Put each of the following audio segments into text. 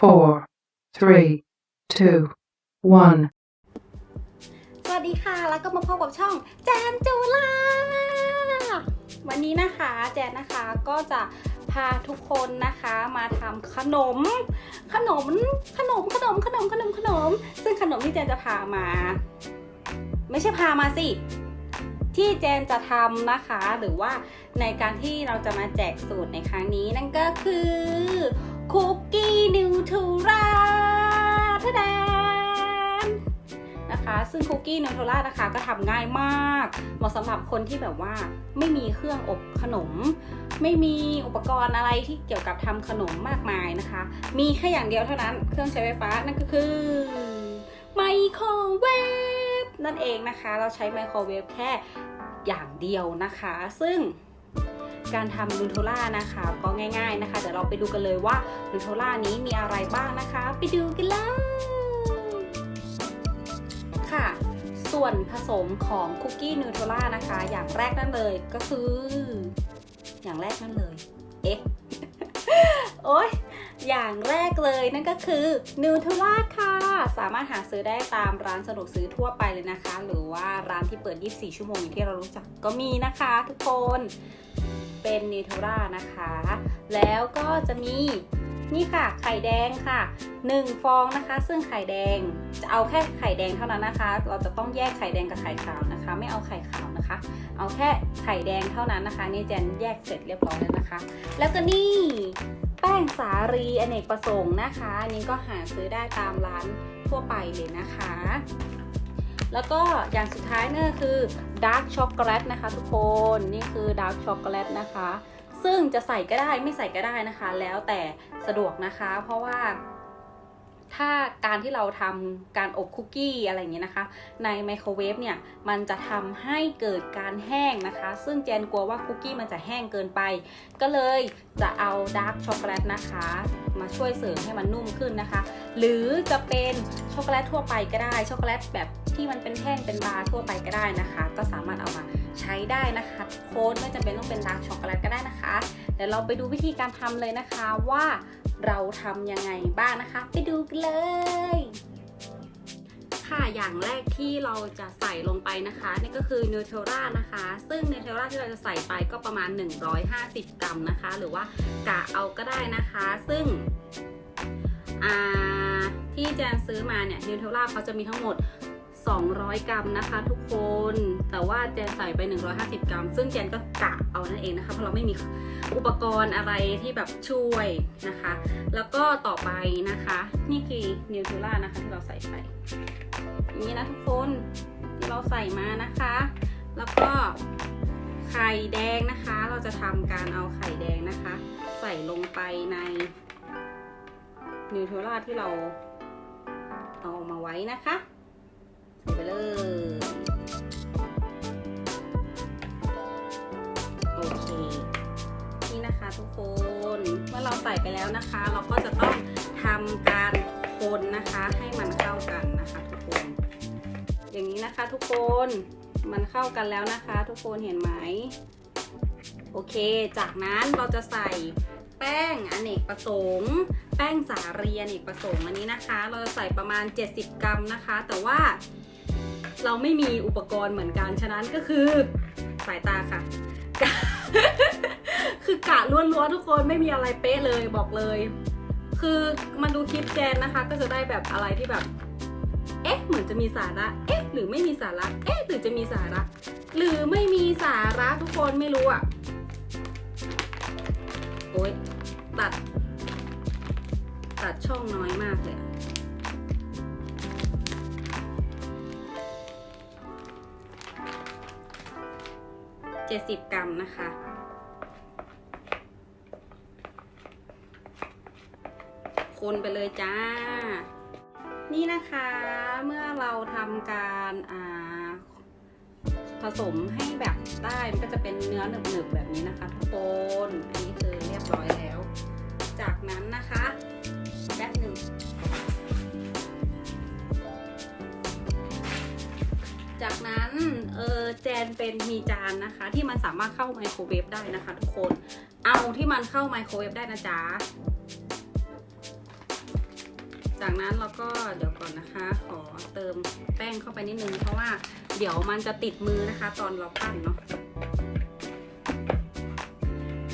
four, three, two, one. สวัสดีค่ะ แล้วก็มาพบกับช่องแจนจูลาวันนี้นะคะแจนนะคะก็จะพาทุกคนนะคะมาทำขนม ขนม ขนม ขนม ขนม ขนม ขนม ซึ่งขนมที่แจนจะพามา ไม่ใช่พามาสิ ที่แจนจะทำนะคะ หรือว่าในการที่เราจะมาแจกสูตรในครั้งนี้นั่นก็คือ คุกกี้นิวทูราทะแดนนะคะ ซึ่งคุกกี้เนโทล่านะคะก็ทำง่ายมาก เหมาะสำหรับคนที่แบบว่าไม่มีเครื่องอบขนม ไม่มีอุปกรณ์อะไรที่เกี่ยวกับทำขนมมากมายนะคะ มีแค่อย่างเดียวเท่านั้น เครื่องใช้ไฟฟ้านั่นก็คือไมโครเวฟนั่นเองนะคะ เราใช้ไมโครเวฟแค่อย่างเดียวนะคะ ซึ่ง การทำนูโทล่านะคะ ก็ง่ายๆนะคะ เดี๋ยวเราไปดูกันเลยว่านูโทล่านี้มีอะไรบ้างนะคะ ไปดูกันเลยค่ะ ส่วนผสมของคุกกี้นูเทล่านะคะ อย่างแรกนั่นเลยก็คือ อย่างแรกนั่นเลย เอ๊ะ โอ๊ยอย่างแรกเลยนั่นก็คือนูเทล่าค่ะ สามารถหาซื้อได้ตามร้านสะดวกซื้อทั่วไปเลยนะคะ หรือว่าร้านที่เปิด 24 ชั่วโมงอย่างที่เรารู้จักก็มีนะคะทุกคน เป็นเนเทลล่านะคะ แล้วก็จะมีนี่ค่ะไข่แดงค่ะ 1 ฟองนะคะ ซึ่งไข่แดงจะเอาแค่ไข่แดงเท่านั้นนะคะ เราจะต้องแยกไข่แดงกับไข่ขาวนะคะ ไม่เอาไข่ขาวนะคะ เอาแค่ไข่แดงเท่านั้นนะคะ นี่แจนแยกเสร็จเรียบร้อยแล้วนะคะ แล้วก็นี่แป้งสาลีอเนกประสงค์นะคะอันนี้ก็หาซื้อได้ตามร้านทั่วไปเลยนะคะ แล้วก็อย่างสุดท้ายนี่นก็คือดาร์กช็อกโกแลตนะคะ ทุกคนนี่คือดาร์กช็อกโกแลตนะคะ ซึ่งจะใส่ก็ได้ไม่ใส่ก็ได้นะคะ แล้วแต่สะดวกนะคะ เพราะว่าถ้าการที่เราทำการอบคุกกี้อะไรอย่างเงี้ยนะคะ ในไมโครเวฟเนี่ยมันจะทำให้เกิดการแห้งนะคะ ซึ่งแจนกลัวว่าคุกกี้มันจะแห้งเกินไป ก็เลยจะเอาดาร์กช็อกโกแลตนะคะ มาช่วยเสริมให้มันนุ่มขึ้นนะคะ หรือจะเป็นช็อกโกแลตทั่วไปก็ได้ช็อกโกแลตแบบ ที่มันเป็นแท่งเป็นบาร์ทั่วไปก็ได้นะคะ ก็สามารถเอามาใช้ได้นะคะโค้ดไม่จำเป็นต้องเป็นดาร์กช็อกโกแลตก็ได้นะคะเดี๋ยวเราไปดูวิธีการทำเลยนะคะว่าเราทำยังไงบ้างนะคะ ไปดูกันเลยค่ะอย่างแรกที่เราจะใส่ลงไปนะคะนี่ก็คือเนูเทลล่านะคะ ซึ่งเนูเทลล่าที่เราจะใส่ไปก็ประมาณ 150 กรัมนะคะ หรือว่ากะเอาก็ได้นะคะ ซึ่งอ่าที่แจนซื้อมาเนี่ยเนูเทลล่าเขาจะมีทั้งหมด 200 กรัมนะคะ ทุกคน แต่ว่าแจนใส่ไป 150 กรัม ซึ่งแจนก็กะเอานั่นเองนะคะเพราะเราไม่มีอุปกรณ์อะไรที่แบบช่วยนะคะ แล้วก็ต่อไปนะคะ นี่คือนิวทลล่านะคะที่เราใส่ไปนี้นะทุกคนที่เราใส่มานะคะ แล้วก็ไข่แดงนะคะ เราจะทำการเอาไข่แดงนะคะ ใส่ลงไปในนิวเทลล่าที่เราเอามาไว้นะคะ ใส่ไปเลยโอเคนี่นะคะทุกคนเมื่อเราใส่ไปแล้วนะคะ เราก็จะต้องทำการคนนะคะให้มันเข้ากันนะคะ ทุกคน อย่างนี้นะคะทุกคนมันเข้ากันแล้วนะคะ ทุกคนเห็นไหมโอเค จากนั้นเราจะใส่แป้งอเนกประสงค์ แป้งสาลีอเนกประสงค์อันนี้นะคะ เราจะใส่ประมาณ 70 กรัมนะคะ แต่ว่า เราไม่มีอุปกรณ์เหมือนกัน ฉะนั้นก็คือสายตาค่ะกะคือกะล้วนๆทุกคนไม่มีอะไรเป๊ะเลยบอกเลย คือมาดูคลิปแจนนะคะ ก็จะได้แบบอะไรที่แบบ เอ๊ะ เหมือนจะมีสาระ เอ๊ะ หรือไม่มีสาระ เอ๊ะ หรือจะมีสาระ หรือไม่มีสาระทุกคนไม่รู้อะโอ๊ยตัด ตัดช่องน้อยมากเลย อะเจ็ดสิบกรัมนะคะ คนไปเลยจ้า นี่นะคะเมื่อเราทำการผสมให้แบบได้มันก็จะเป็นเนื้อหนึบๆแบบนี้นะคะ ทุกคนอันนี้คือเรียบร้อยแล้ว จากนั้นนะคะแป๊บหนึ่ง จากนั้นเออแจนเป็นมีจานนะคะ ที่มันสามารถเข้าไมโครเวฟได้นะคะ ทุกคน เอาที่มันเข้าไมโครเวฟได้นะจ๊ะ จากนั้นเราก็เดี๋ยวก่อนนะคะ ขอเติมแป้งเข้าไปนิดนึง เพราะว่าเดี๋ยวมันจะติดมือนะคะ ตอนเราปั้นเนาะ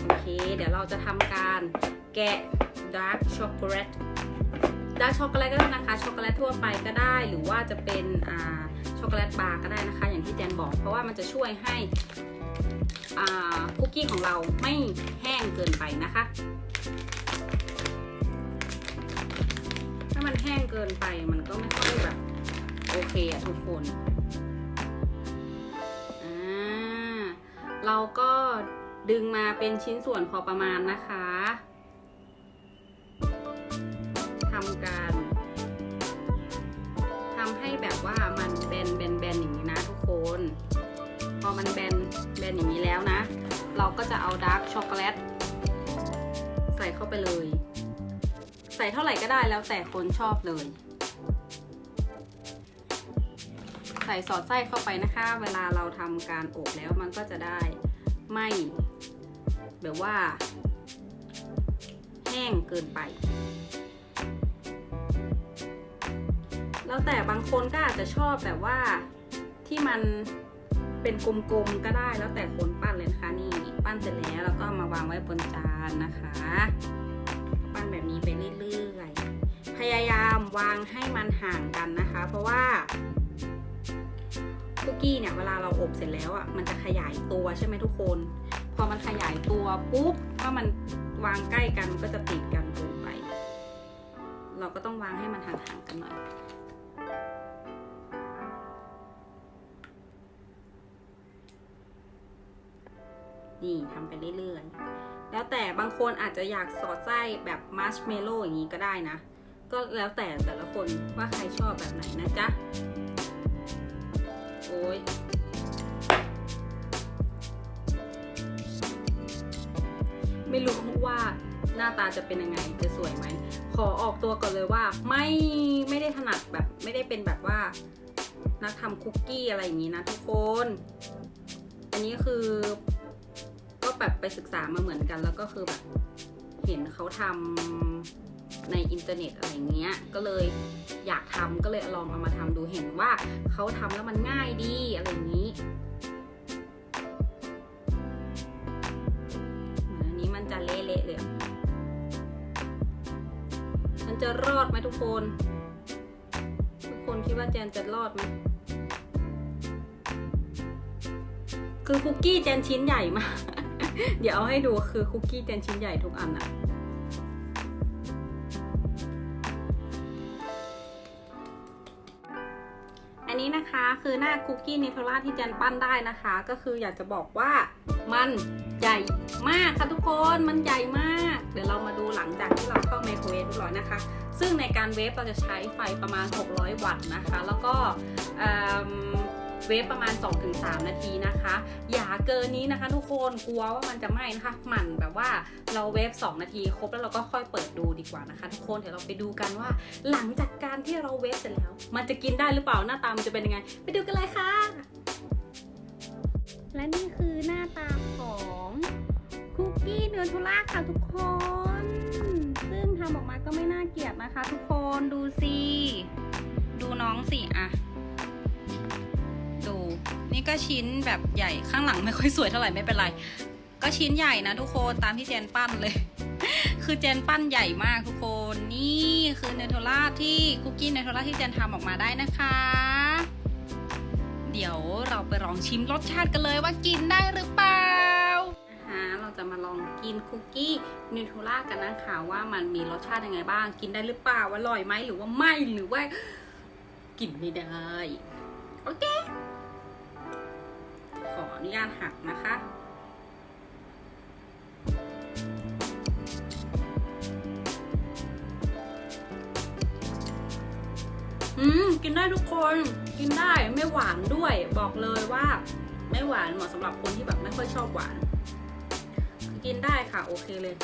โอเค เดี๋ยวเราจะทำการแกะดาร์กช็อกโกแลตดาร์กช็อกโกแลตก็ได้นะคะช็อกโกแลตทั่วไปก็ได้หรือว่าจะเป็นอ่า ช็อกโกแลตบาร์ก็ได้นะคะ อย่างที่แจนบอก เพราะว่ามันจะช่วยให้คุกกี้ของเราไม่แห้งเกินไปนะคะ ถ้ามันแห้งเกินไปมันก็ไม่ค่อยแบบโอเคอะทุกคนอ่าเราก็ดึงมาเป็นชิ้นส่วนพอประมาณนะคะ เราก็จะเอาดาร์กช็อกโกแลตใส่เข้าไปเลย ใส่เท่าไหร่ก็ได้แล้วแต่คนชอบเลย ใส่สอดไส้เข้าไปนะคะ เวลาเราทำการอบแล้วมันก็จะได้ไม่แบบว่า แห้งเกินไป แล้วแต่บางคนก็อาจจะชอบแบบว่าที่มัน เป็นกลมๆก็ได้แล้วแต่คนปั้นเลยนะคะนี่ปั้นเสร็จแล้วแล้วก็มาวางไว้บนจานนะคะ ปั้นแบบนี้ไปเรื่อยๆพยายามวางให้มันห่างกันนะคะ เพราะว่าคุกกี้เนี่ยเวลาเราอบเสร็จแล้วอะมันจะขยายตัวใช่ไหมทุกคน พอมันขยายตัวปุ๊บถ้ามันวางใกล้กันมันก็จะติดกันเกินไป เราก็ต้องวางให้มันห่างๆกันหน่อย นี่ทำไปเรื่อยๆ แล้วแต่บางคนอาจจะอยากสอดไส้แบบมัชเมลโล่อย่างนี้ก็ได้นะ ก็แล้วแต่แต่ละคนว่าใครชอบแบบไหนนะจ๊ะ โอ้ยไม่รู้ว่าหน้าตาจะเป็นยังไงจะสวยไหม ขอออกตัวก่อนเลยว่า ไม่ไม่ได้ถนัดแบบไม่ได้เป็นแบบว่านักทำคุกกี้อะไรอย่างนี้นะทุกคน อันนี้คือ แบบไปศึกษามาเหมือนกัน แล้วก็คือแบบเห็นเขาทำในอินเทอร์เน็ตอะไรเงี้ย ก็เลยอยากทำก็เลยลองเอามาทำดูเห็นว่าเขาทำแล้วมันง่ายดีอะไรอย่างนี้เหมือนอันนี้มันจะเละๆเลย มันจะรอดไหมทุกคน ทุกคนคิดว่าแจนจะรอดไหมคือคุกกี้แจนชิ้นใหญ่มาก เดี๋ยวเอาให้ดูคือคุกกี้แจนชิ้นใหญ่ทุกอันอะอันนี้นะคะคือหน้าคุกกี้เนเธอร่าที่แจนปั้นได้นะคะ ก็คืออยากจะบอกว่ามันใหญ่มากค่ะทุกคนมันใหญ่มาก เดี๋ยวเรามาดูหลังจากที่เราเข้าไมโครเวฟเรียบร้อยนะคะ ซึ่งในการเวฟเราจะใช้ไฟประมาณ 600 วัตต์นะคะ แล้วก็ เวฟประมาณ 2-3 นาทีนะคะ อย่าเกินนี้นะคะ ทุกคนกลัวว่ามันจะไหม้นะคะหมั่นแบบว่าเราเวฟ2 นาทีครบแล้วเราก็ค่อยเปิดดูดีกว่านะคะทุกคนเดี๋ยวเราไปดูกันว่า หลังจากการที่เราเวฟเสร็จแล้ว มันจะกินได้หรือเปล่าหน้าตามันจะเป็นยังไง ไปดูกันเลยค่ะ และนี่คือหน้าตาของคุกกี้เนื้อทุล่าค่ะทุกคน ซึ่งทำออกมาก็ไม่น่าเกลียดนะคะ ทุกคนดูสิดูน้องสิอะ นี่ก็ชิ้นแบบใหญ่ข้างหลังไม่ค่อยสวยเท่าไหร่ไม่เป็นไร ก็ชิ้นใหญ่นะทุกคนตามที่เจนปั้นเลย คือเจนปั้นใหญ่มากทุกคนนี่คือเนโทล่าที่คุกกี้เนโทล่าที่เจนทำออกมาได้นะคะ เดี๋ยวเราไปลองชิมรสชาติกันเลยว่ากินได้หรือเปล่านะคะเราจะมาลองกินคุกกี้เนโทล่ากันนะคะว่ามันมีรสชาติยังไงบ้าง กินได้หรือเปล่าอร่อยไหมหรือว่าไม่หรือว่า กินไม่ได้ โอเค นุญาตหักนะคะอืมกินได้ทุกคนกินได้ไม่หวานด้วย บอกเลยว่า ไม่หวานเหมาะสำหรับคนที่แบบไม่ค่อยชอบหวาน กินได้ค่ะ โอเคเลย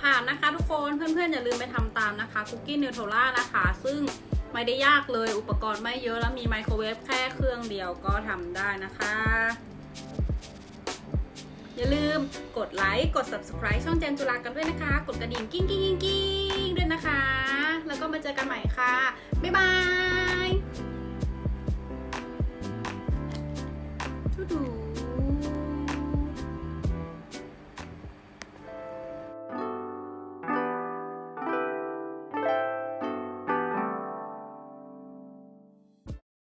ผ่านนะคะทุกคนเพื่อนๆอย่าลืมไปทำตามนะคะคุกกี้เนโทล่านะคะ ซึ่ง ไม่ได้ยากเลยอุปกรณ์ไม่เยอะแล้วมีไมโครเวฟแค่เครื่องเดียวก็ทำได้นะคะ อย่าลืมกดไลค์กด subscribe ช่องเจนจุฬากันด้วยนะคะ กดกระดิ่งกิ้งกิ้งกิ้งกิ้งด้วยนะนะคะ แล้วก็มาเจอกันใหม่ค่ะ บ๊ายบาย